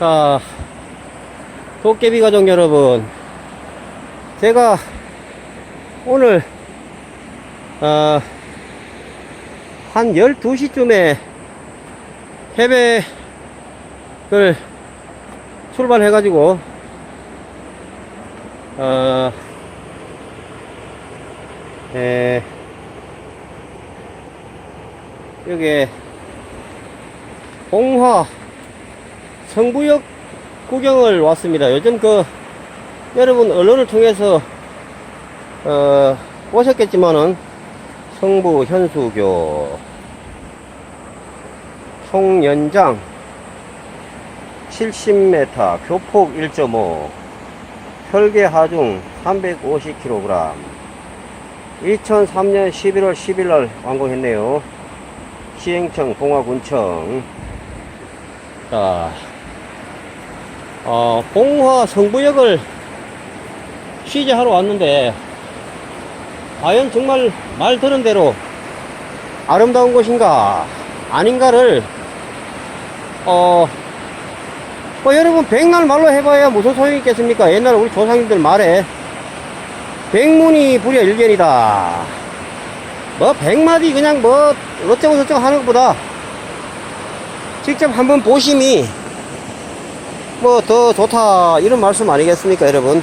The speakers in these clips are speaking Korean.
자, 도깨비 가족 여러분. 제가 오늘, 어, 한 12시쯤에 해백을 출발해가지고, 어, 에, 여기, 봉화 성구역 구경을 왔습니다. 요즘 그 여러분 언론을 통해서 어, 보셨겠지만은 성부 현수교 총 연장 70m 교폭 1.5 혈계 하중 350kg 2003년 11월 10일 날 완공했네요. 시행청 봉화군청 자, 어, 봉화 성부역을 취재하러 왔는데, 과연 정말 말 들은 대로 아름다운 곳인가, 아닌가를, 어, 뭐 여러분 백날 말로 해봐야 무슨 소용이 있겠습니까? 옛날에 우리 조상님들 말에, 백문이 불여 일견이다. 뭐 백마디 그냥 뭐 어쩌고 저쩌고 하는 것보다 직접 한번 보심이 뭐 더 좋다 이런 말씀 아니겠습니까 여러분?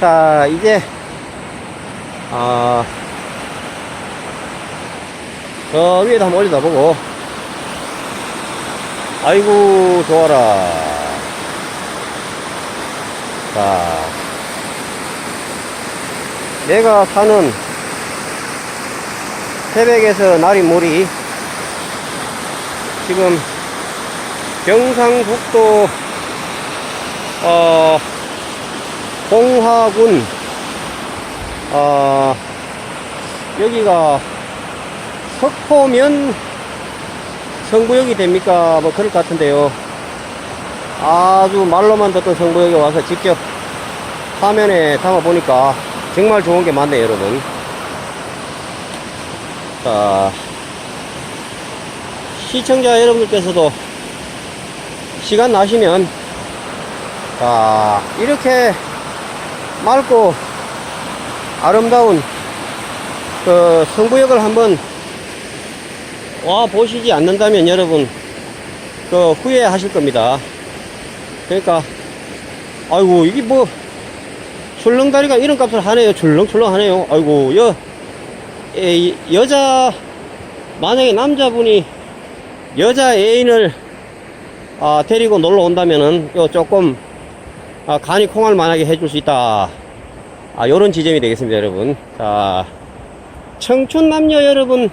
자 이제 아, 저 위에다 한번 올려다 보고. 아이고 좋아라. 자 내가 사는 태백에서 나리몰이 지금 경상북도 어 봉화군 어 여기가 석포면 성구역이 됩니까? 뭐 그럴 것 같은데요. 아주 말로만 듣던 성구역에 와서 직접 화면에 담아 보니까 정말 좋은 게 많네요 여러분. 자 시청자 여러분들께서도 시간 나시면 자 이렇게 맑고 아름다운 그 성구역을 한번 와 보시지 않는다면 여러분 그 후회하실 겁니다. 그러니까 아이고 이게 뭐 출렁다리가 이런 값을 하네요. 출렁출렁 하네요. 아이고 여 에, 여자 만약에 남자분이 여자 애인을 아, 데리고 놀러 온다면은 요 조금 아, 간이 콩알 만하게 해줄 수 있다. 아, 요런 지점이 되겠습니다, 여러분. 자, 청춘 남녀 여러분,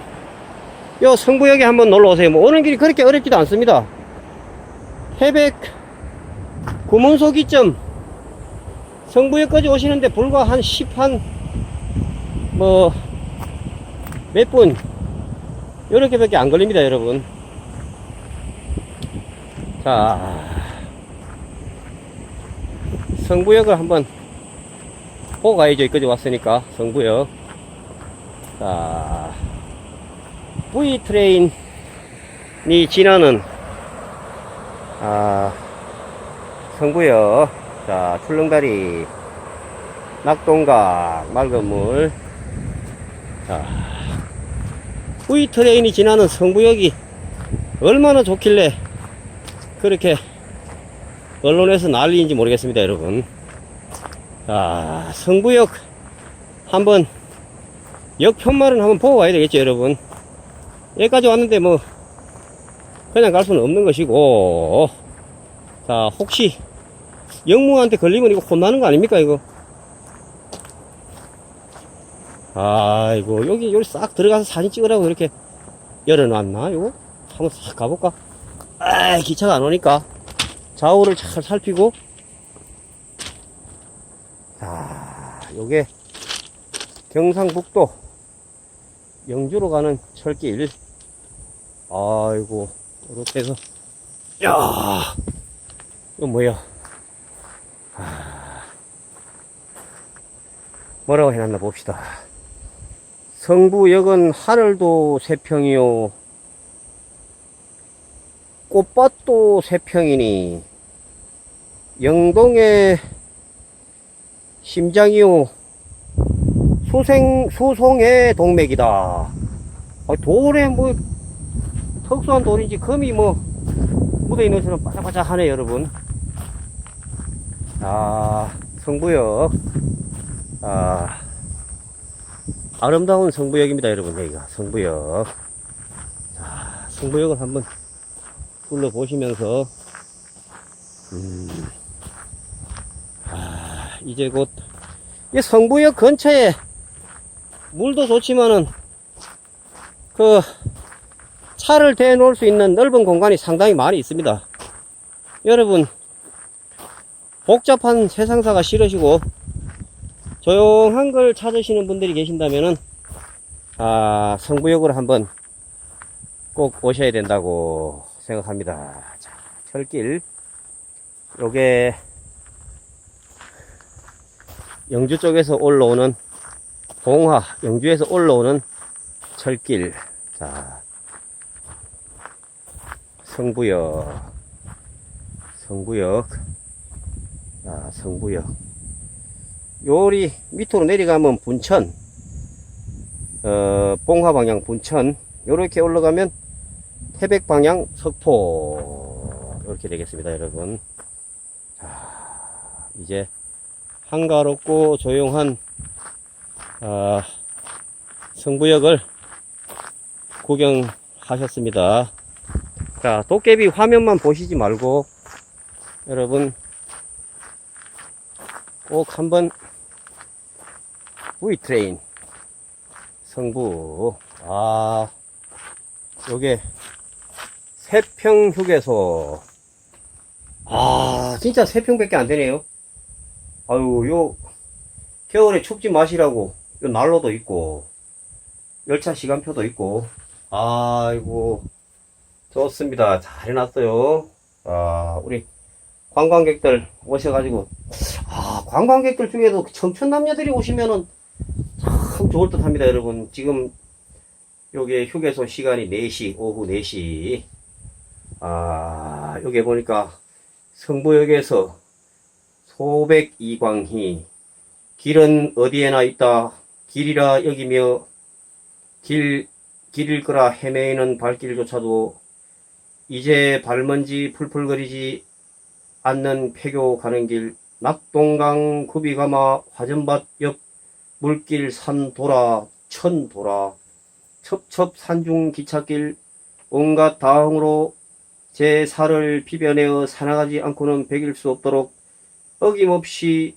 요 성부역에 한번 놀러 오세요. 뭐 오는 길이 그렇게 어렵지도 않습니다. 해백 구문소기점 성부역까지 오시는데 불과 한 10한 뭐 몇분 요렇게밖에 안 걸립니다, 여러분. 자, 성부역을 한번 보고 가야죠. 여기까지 왔으니까, 성부역. 자, V 트레인이 지나는, 아, 성부역. 자, 출렁다리, 낙동강, 맑은 물. 자, V 트레인이 지나는 성부역이 얼마나 좋길래 그렇게 언론에서 난리인지 모르겠습니다, 여러분. 자, 성구역 한번 역 편말은 한번 보고 가야 되겠죠, 여러분. 여기까지 왔는데 뭐 그냥 갈 수는 없는 것이고 자, 혹시 영무한테 걸리면 이거 혼나는 거 아닙니까, 이거? 아이고, 여기, 여기 싹 들어가서 사진 찍으라고 이렇게 열어놨나, 이거? 한번 싹 가볼까? 아, 기차가 안 오니까. 좌우를 잘 살피고. 자, 요게 경상북도 영주로 가는 철길. 아이고 이렇게 해서. 야 이거 뭐야? 아, 뭐라고 해놨나 봅시다. 성부역은 하늘도 세평이요 꽃밭도 세 평이니 영동의 심장이요 수생 수송의 동맥이다. 아, 돌에 뭐 특수한 돌인지 금이 뭐 묻어 있는 것처럼 바짝바짝하네 여러분. 아 성부역 아 아름다운 성부역입니다 여러분 여기가 성부역. 자 성부역을 한번 둘러 보시면서 음, 아, 이제 곧, 이 성부역 근처에 물도 좋지만은, 그, 차를 대 놓을 수 있는 넓은 공간이 상당히 많이 있습니다. 여러분, 복잡한 세상사가 싫으시고, 조용한 걸 찾으시는 분들이 계신다면은, 아, 성부역으로 한번 꼭 오셔야 된다고 생각합니다. 자, 철길. 요게 영주 쪽에서 올라오는 봉화, 영주에서 올라오는 철길. 자, 성부역. 성부역. 자, 성부역. 요리 밑으로 내려가면 분천. 어, 봉화 방향 분천. 요렇게 올라가면 태백 방향 석포. 이렇게 되겠습니다, 여러분. 자, 이제 한가롭고 조용한 아, 성부역을 구경하셨습니다. 자, 도깨비 화면만 보시지 말고 여러분 꼭 한번 V트레인 성부 아 요게 세평 휴게소 아, 진짜 세 평밖에 안 되네요. 아유, 요, 겨울에 춥지 마시라고, 요 난로도 있고, 열차 시간표도 있고, 아이고, 좋습니다. 잘 해놨어요. 아, 우리 관광객들 오셔가지고, 아, 관광객들 중에도 청춘 남녀들이 오시면은 참 좋을 듯 합니다, 여러분. 지금, 요게 휴게소 시간이 4시, 오후 4시. 아, 여기 보니까, 성부역에서 소백 이광희 길은 어디에나 있다. 길이라 여기며 길 길일 거라 헤매이는 발길조차도 이제 발먼지 풀풀거리지 않는 폐교 가는 길 낙동강 구비가마 화전밭 옆 물길 산 돌아 천 돌아 첩첩 산중 기찻길 온갖 다흥으로 제 살을 비벼내어 사나가지 않고는 베길 수 없도록 어김없이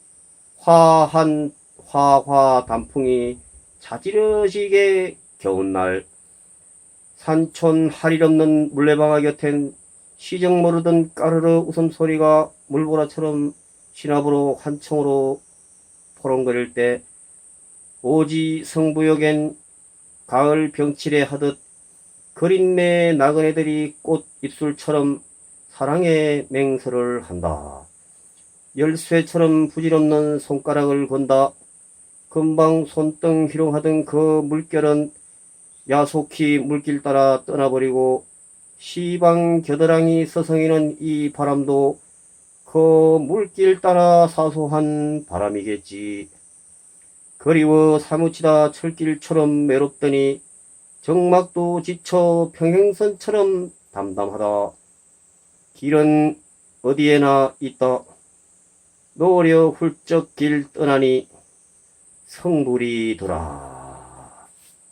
화한 화화 단풍이 자지러지게 겨운날 산촌 할일 없는 물레방아 곁엔 시정 모르던 까르르 웃음소리가 물보라처럼 신압으로 환청으로 포롱거릴 때 오지 성부역엔 가을 병칠에 하듯 그린내 나그네들이 꽃 입술처럼 사랑의 맹세를 한다. 열쇠처럼 부질없는 손가락을 건다. 금방 손등 희롱하던 그 물결은 야속히 물길 따라 떠나버리고 시방 겨드랑이 서성이는 이 바람도 그 물길 따라 사소한 바람이겠지. 그리워 사무치다 철길처럼 외롭더니 정막도 지쳐 평행선처럼 담담하다. 길은 어디에나 있다. 노려 훌쩍 길 떠나니 성불이 돌아.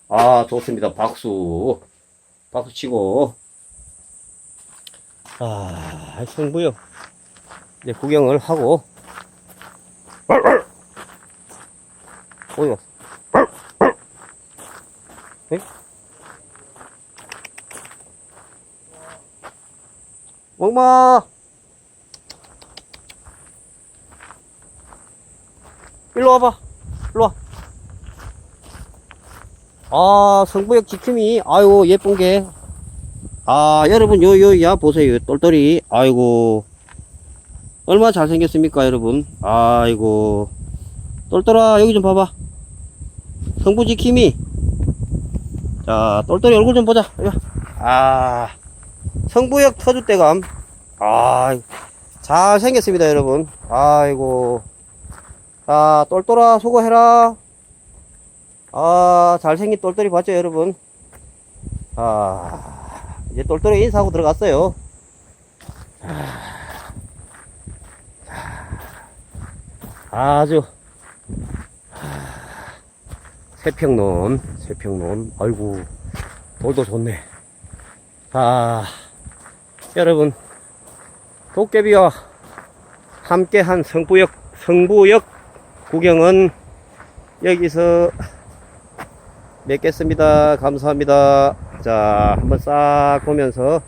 아, 좋습니다. 박수. 박수 치고. 아, 성부요. 이제 구경을 하고. 어디 갔어? 네? 먹마 일로 와봐 일로 와 아, 성부역 지킴이, 아유, 예쁜 게. 아, 여러분, 요, 요, 야, 보세요. 똘똘이. 아이고. 얼마나 잘생겼습니까, 여러분. 아이고. 똘똘아, 여기 좀 봐봐. 성부 지킴이. 자, 똘똘이 얼굴 좀 보자. 야. 아. 성부역 터줏대감. 아, 잘 생겼습니다, 여러분. 아이고. 아, 똘똘아, 수고해라. 아, 잘생긴 똘똘이 봤죠, 여러분? 아, 이제 똘똘이 인사하고 들어갔어요. 아, 아주. 세평론, 세평론. 아이고, 돌도 좋네. 아, 여러분, 도깨비와 함께한 성부역, 성부역 구경은 여기서 맺겠습니다. 감사합니다. 자, 한번 싹 보면서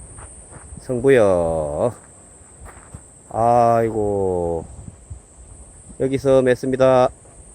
성부역. 아이고, 여기서 맺습니다.